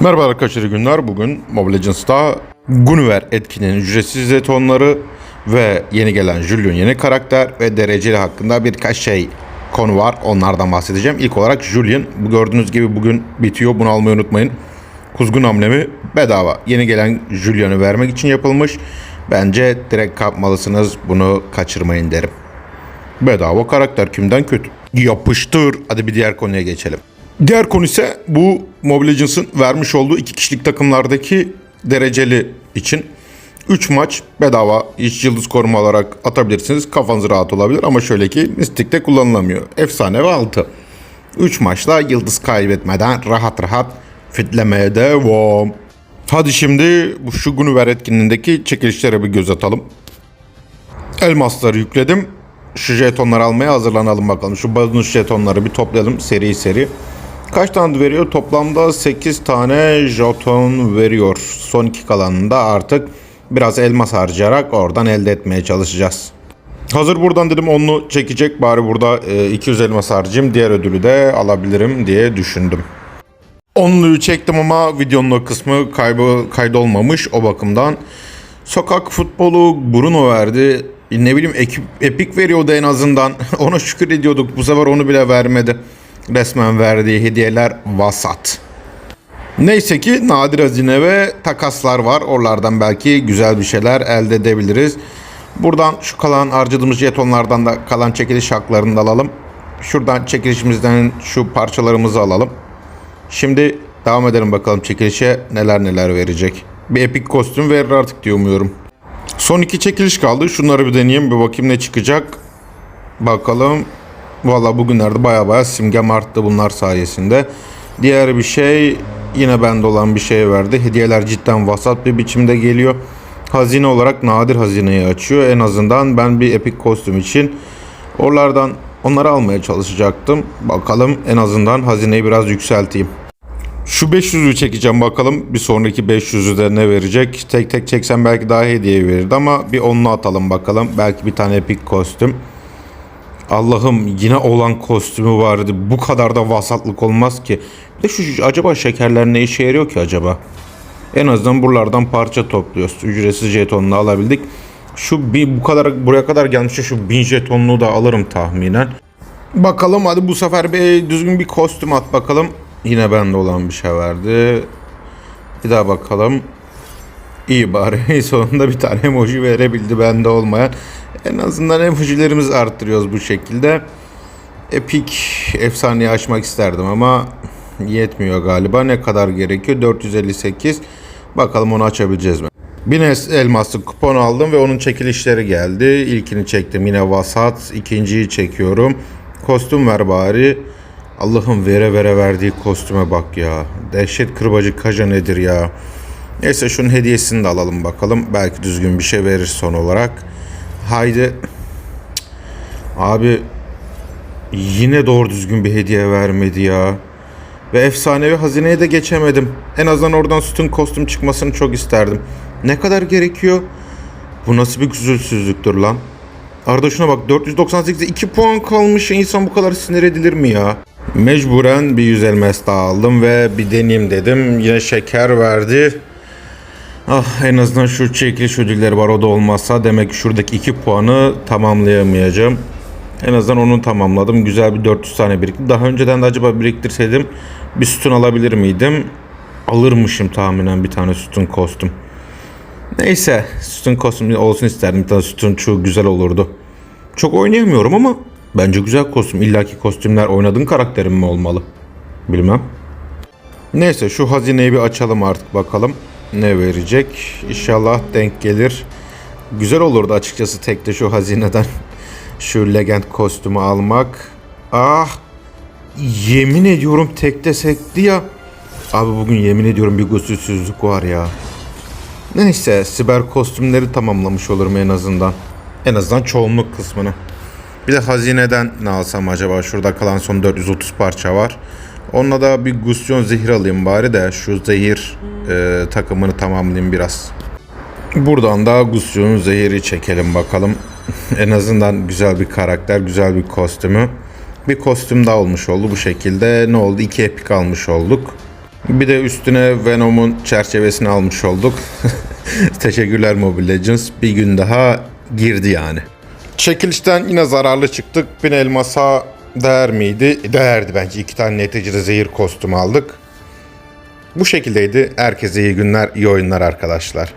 Merhaba arkadaşlar günler. Bugün Mobile Legends'ta Gunver etkinin ücretsiz jetonları ve yeni gelen Julian yeni karakter ve dereceli hakkında birkaç şey konu var. Onlardan bahsedeceğim. İlk olarak Julian. Bu gördüğünüz gibi bugün bitiyor. Bunu almayı unutmayın. Kuzgun amblemi bedava. Yeni gelen Julian'ı vermek için yapılmış. Bence direkt kapmalısınız. Bunu kaçırmayın derim. Bedava karakter kimden kötü? Yapıştır. Hadi bir diğer konuya geçelim. Diğer konu ise bu Mobile Legends'ın vermiş olduğu iki kişilik takımlardaki dereceli için 3 maç bedava hiç yıldız koruma olarak atabilirsiniz. Kafanız rahat olabilir ama şöyle ki Mystic'te kullanılamıyor. Efsane ve 6. 3 maçla yıldız kaybetmeden rahat rahat fitlemeye devam. Hadi şimdi bu şu Gunuver etkinliğindeki çekilişlere bir göz atalım. Elmasları yükledim. Şu jetonları almaya hazırlanalım bakalım. Şu bonus jetonları bir toplayalım seri seri. Kaç tane veriyor? Toplamda 8 tane jeton veriyor. Son iki kalanında artık biraz elmas harcayarak oradan elde etmeye çalışacağız. Hazır buradan dedim onlu çekecek. Bari burada e, 200 elmas harcayayım. Diğer ödülü de alabilirim diye düşündüm. Onluyu çektim ama videonun o kısmı kaybı kaydolmamış o bakımdan. Sokak futbolu Bruno verdi. Ne bileyim ekip, epik veriyordu en azından. Ona şükür ediyorduk. Bu sefer onu bile vermedi. Resmen verdiği hediyeler vasat. Neyse ki nadir hazine ve takaslar var. Oralardan belki güzel bir şeyler elde edebiliriz. Buradan şu kalan harcadığımız jetonlardan da kalan çekiliş haklarını da alalım. Şuradan çekilişimizden şu parçalarımızı alalım. Şimdi devam edelim bakalım çekilişe neler neler verecek. Bir epik kostüm verir artık diye umuyorum. Son iki çekiliş kaldı. Şunları bir deneyeyim bir bakayım ne çıkacak. Bakalım. Valla bugünlerde baya baya simgem arttı bunlar sayesinde. Diğer bir şey yine bende olan bir şey verdi. Hediyeler cidden vasat bir biçimde geliyor. Hazine olarak nadir hazineyi açıyor. En azından ben bir epik kostüm için oralardan onları almaya çalışacaktım. Bakalım en azından hazineyi biraz yükselteyim. Şu 500'ü çekeceğim bakalım. Bir sonraki 500'ü de ne verecek? Tek tek çeksem belki daha hediye verirdi ama bir onlu atalım bakalım. Belki bir tane epik kostüm. Allah'ım yine olan kostümü vardı. Bu kadar da vasatlık olmaz ki. Bir de şu acaba şekerler ne işe yarıyor ki acaba? En azından buralardan parça topluyoruz. Ücretsiz jetonunu alabildik. Şu bir, bu kadar buraya kadar gelmişti şu 1000 jetonluğu da alırım tahminen. Bakalım hadi bu sefer bir düzgün bir kostüm at bakalım. Yine bende olan bir şey verdi. Bir daha bakalım. İyi bari sonunda bir tane emoji verebildi bende olmayan. En azından emojilerimizi arttırıyoruz bu şekilde. Epic efsaneyi açmak isterdim ama yetmiyor galiba. Ne kadar gerekiyor? 458. Bakalım onu açabileceğiz mi? Bines elmaslı kupon aldım ve onun çekilişleri geldi. İlkini çektim yine vasat. İkinciyi çekiyorum. Kostüm ver bari. Allah'ım vere vere verdiği kostüme bak ya. Dehşet kırbacı kaja nedir ya. Neyse şunun hediyesini de alalım bakalım. Belki düzgün bir şey verir son olarak. Haydi. Abi yine doğru düzgün bir hediye vermedi ya. Ve efsanevi hazineye de geçemedim. En azından oradan sütun kostüm çıkmasını çok isterdim. Ne kadar gerekiyor? Bu nasıl bir güzelsizliktir lan? Arada şuna bak 498'de 2 puan kalmış. İnsan bu kadar sinir edilir mi ya? Mecburen bir 100 elmas daha aldım ve bir deneyeyim dedim. Yine şeker verdi. Ah en azından şu çekiliş ödülleri var o da olmazsa demek ki şuradaki 2 puanı tamamlayamayacağım. En azından onu tamamladım. Güzel bir 400 tane birikti. Daha önceden de acaba biriktirseydim bir sütun alabilir miydim? Alırmışım tahminen bir tane sütun kostüm. Neyse sütun kostüm olsun isterdim. Bir tane sütun çoğu güzel olurdu. Çok oynayamıyorum ama bence güzel kostüm. İlla ki kostümler oynadığın karakterim mi olmalı? Bilmem. Neyse şu hazineyi bir açalım artık bakalım. Ne verecek? İnşallah denk gelir. Güzel olurdu açıkçası tek de şu hazineden şu legend kostümü almak. Ah! Yemin ediyorum tek de sekti ya. Abi bugün yemin ediyorum bir gusülsüzlük var ya. Neyse siber kostümleri tamamlamış olurum en azından. En azından çoğunluk kısmını. Bir de hazineden ne alsam acaba? Şurada kalan son 430 parça var. Onunla da bir Gusyon zehir alayım bari de şu zehir e, takımını tamamlayayım biraz. Buradan da Gusyon zehiri çekelim bakalım. en azından güzel bir karakter, güzel bir kostümü. Bir kostüm daha olmuş oldu bu şekilde. Ne oldu? İki epik almış olduk. Bir de üstüne Venom'un çerçevesini almış olduk. Teşekkürler Mobile Legends. Bir gün daha girdi yani. Çekilişten yine zararlı çıktık. Bin elmasa değer miydi? Değerdi bence. İki tane neticede zehir kostümü aldık. Bu şekildeydi. Herkese iyi günler, iyi oyunlar arkadaşlar.